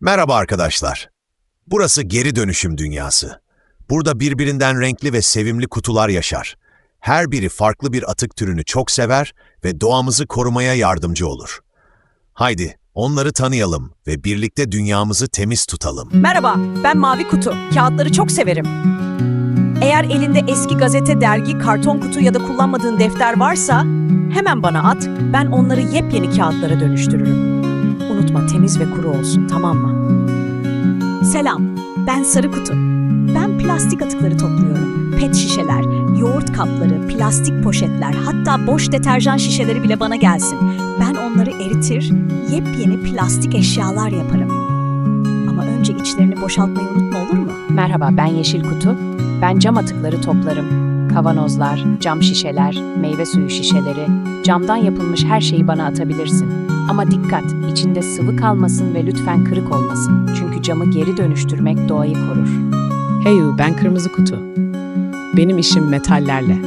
Merhaba arkadaşlar. Burası geri dönüşüm dünyası. Burada birbirinden renkli ve sevimli kutular yaşar. Her biri farklı bir atık türünü çok sever ve doğamızı korumaya yardımcı olur. Haydi onları tanıyalım ve birlikte dünyamızı temiz tutalım. Merhaba, ben Mavi Kutu. Kağıtları çok severim. Eğer elinde eski gazete, dergi, karton kutu ya da kullanmadığın defter varsa hemen bana at. Ben onları yepyeni kağıtlara dönüştürürüm. Unutma temiz ve kuru olsun, tamam mı? Selam, ben Sarı Kutu. Ben plastik atıkları topluyorum. Pet şişeler, yoğurt kapları, plastik poşetler, hatta boş deterjan şişeleri bile bana gelsin. Ben onları eritir, yepyeni plastik eşyalar yaparım. Ama önce içlerini boşaltmayı unutma olur mu? Merhaba ben Yeşil Kutu. Ben cam atıkları toplarım. Kavanozlar, cam şişeler, meyve suyu şişeleri, camdan yapılmış her şeyi bana atabilirsin. Ama dikkat, içinde sıvı kalmasın ve lütfen kırık olmasın. Çünkü camı geri dönüştürmek doğayı korur. Heyu, ben Kırmızı Kutu. Benim işim metallerle.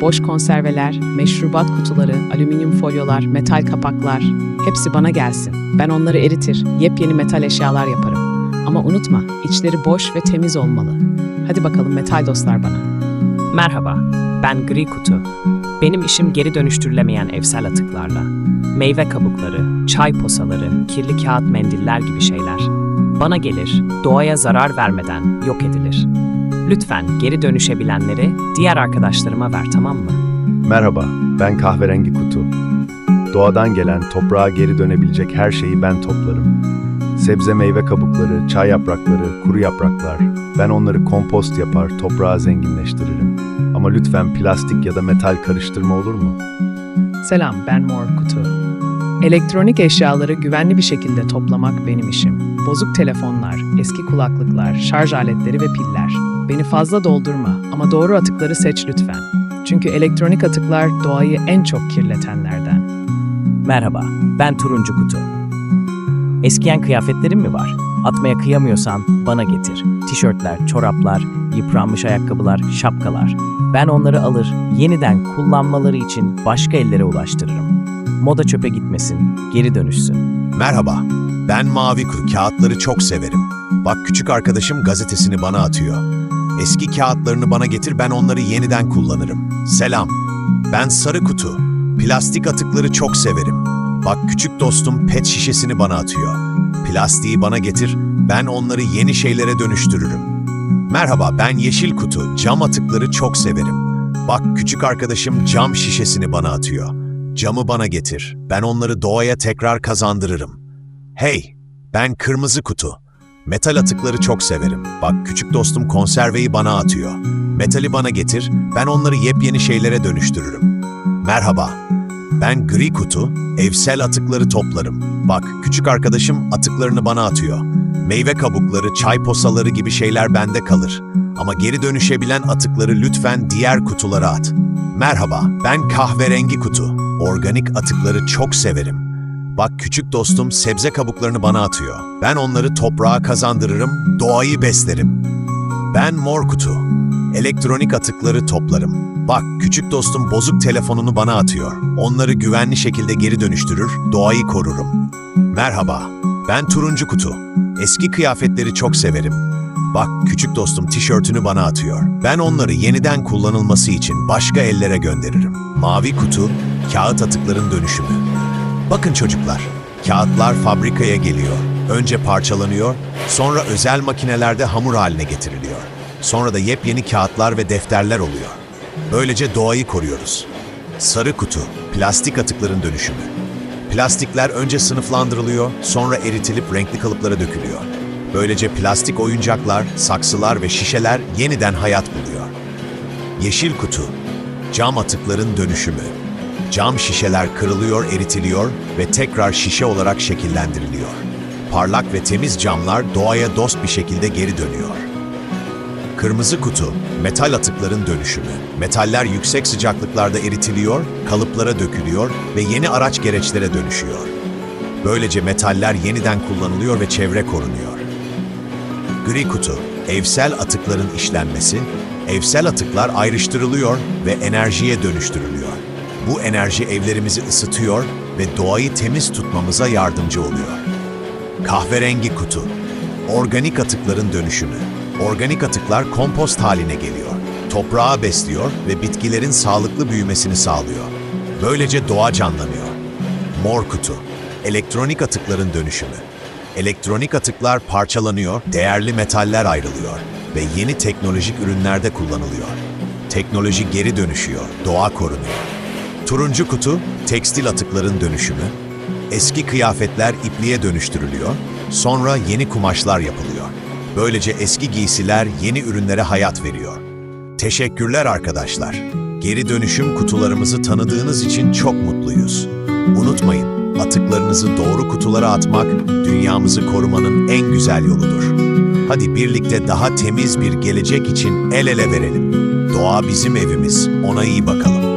Boş konserveler, meşrubat kutuları, alüminyum folyolar, metal kapaklar hepsi bana gelsin. Ben onları eritir, yepyeni metal eşyalar yaparım. Ama unutma, içleri boş ve temiz olmalı. Hadi bakalım metal dostlar bana. Merhaba, ben Gri Kutu. Benim işim geri dönüştürülemeyen evsel atıklarla. Meyve kabukları, çay posaları, kirli kağıt mendiller gibi şeyler. Bana gelir, doğaya zarar vermeden yok edilir. Lütfen geri dönüşebilenleri diğer arkadaşlarıma ver tamam mı? Merhaba, ben kahverengi kutu. Doğadan gelen toprağa geri dönebilecek her şeyi ben toplarım. Sebze meyve kabukları, çay yaprakları, kuru yapraklar. Ben onları kompost yapar, toprağı zenginleştiririm. Ama lütfen plastik ya da metal karıştırma olur mu? Selam, ben Mor Kutu. Elektronik eşyaları güvenli bir şekilde toplamak benim işim. Bozuk telefonlar, eski kulaklıklar, şarj aletleri ve piller. Beni fazla doldurma ama doğru atıkları seç lütfen. Çünkü elektronik atıklar doğayı en çok kirletenlerden. Merhaba, ben Turuncu Kutu. Eskiyen kıyafetlerin mi var? Atmaya kıyamıyorsan bana getir. Tişörtler, çoraplar, yıpranmış ayakkabılar, şapkalar. Ben onları alır, yeniden kullanmaları için başka ellere ulaştırırım. Moda çöpe gitmesin, geri dönüşsün. Merhaba, ben Mavi. Kağıtları çok severim. Bak küçük arkadaşım gazetesini bana atıyor. Eski kağıtlarını bana getir ben onları yeniden kullanırım. Selam, ben Sarı Kutu. Plastik atıkları çok severim. Bak küçük dostum pet şişesini bana atıyor. Plastiği bana getir, ben onları yeni şeylere dönüştürürüm. Merhaba, ben Yeşil Kutu. Cam atıkları çok severim. Bak küçük arkadaşım cam şişesini bana atıyor. Camı bana getir. Ben onları doğaya tekrar kazandırırım. Hey, ben Kırmızı Kutu. Metal atıkları çok severim. Bak küçük dostum konserveyi bana atıyor. Metali bana getir, ben onları yepyeni şeylere dönüştürürüm. Merhaba, ben Gri Kutu, evsel atıkları toplarım. Bak küçük arkadaşım atıklarını bana atıyor. Meyve kabukları, çay posaları gibi şeyler bende kalır. Ama geri dönüşebilen atıkları lütfen diğer kutulara at. Merhaba, ben kahverengi kutu. Organik atıkları çok severim. Bak küçük dostum sebze kabuklarını bana atıyor. Ben onları toprağa kazandırırım, doğayı beslerim. Ben mor kutu. Elektronik atıkları toplarım. Bak küçük dostum bozuk telefonunu bana atıyor. Onları güvenli şekilde geri dönüştürür, doğayı korurum. Merhaba, ben turuncu kutu. Eski kıyafetleri çok severim. Bak küçük dostum tişörtünü bana atıyor. Ben onları yeniden kullanılması için başka ellere gönderirim. Mavi kutu, kağıt atıkların dönüşümü. Bakın çocuklar, kağıtlar fabrikaya geliyor. Önce parçalanıyor, sonra özel makinelerde hamur haline getiriliyor. Sonra da yepyeni kağıtlar ve defterler oluyor. Böylece doğayı koruyoruz. Sarı kutu, plastik atıkların dönüşümü. Plastikler önce sınıflandırılıyor, sonra eritilip renkli kalıplara dökülüyor. Böylece plastik oyuncaklar, saksılar ve şişeler yeniden hayat buluyor. Yeşil kutu, cam atıkların dönüşümü. Cam şişeler kırılıyor, eritiliyor ve tekrar şişe olarak şekillendiriliyor. Parlak ve temiz camlar doğaya dost bir şekilde geri dönüyor. Kırmızı kutu, metal atıkların dönüşümü. Metaller yüksek sıcaklıklarda eritiliyor, kalıplara dökülüyor ve yeni araç gereçlere dönüşüyor. Böylece metaller yeniden kullanılıyor ve çevre korunuyor. Gri kutu, evsel atıkların işlenmesi, evsel atıklar ayrıştırılıyor ve enerjiye dönüştürülüyor. Bu enerji evlerimizi ısıtıyor ve doğayı temiz tutmamıza yardımcı oluyor. Kahverengi kutu. Organik atıkların dönüşümü. Organik atıklar kompost haline geliyor. Toprağı besliyor ve bitkilerin sağlıklı büyümesini sağlıyor. Böylece doğa canlanıyor. Mor kutu. Elektronik atıkların dönüşümü. Elektronik atıklar parçalanıyor, değerli metaller ayrılıyor ve yeni teknolojik ürünlerde kullanılıyor. Teknoloji geri dönüşüyor, doğa korunuyor. Turuncu kutu, tekstil atıkların dönüşümü. Eski kıyafetler ipliğe dönüştürülüyor, sonra yeni kumaşlar yapılıyor. Böylece eski giysiler yeni ürünlere hayat veriyor. Teşekkürler arkadaşlar. Geri dönüşüm kutularımızı tanıdığınız için çok mutluyuz. Unutmayın, atıklarınızı doğru kutulara atmak dünyamızı korumanın en güzel yoludur. Hadi birlikte daha temiz bir gelecek için el ele verelim. Doğa bizim evimiz, ona iyi bakalım.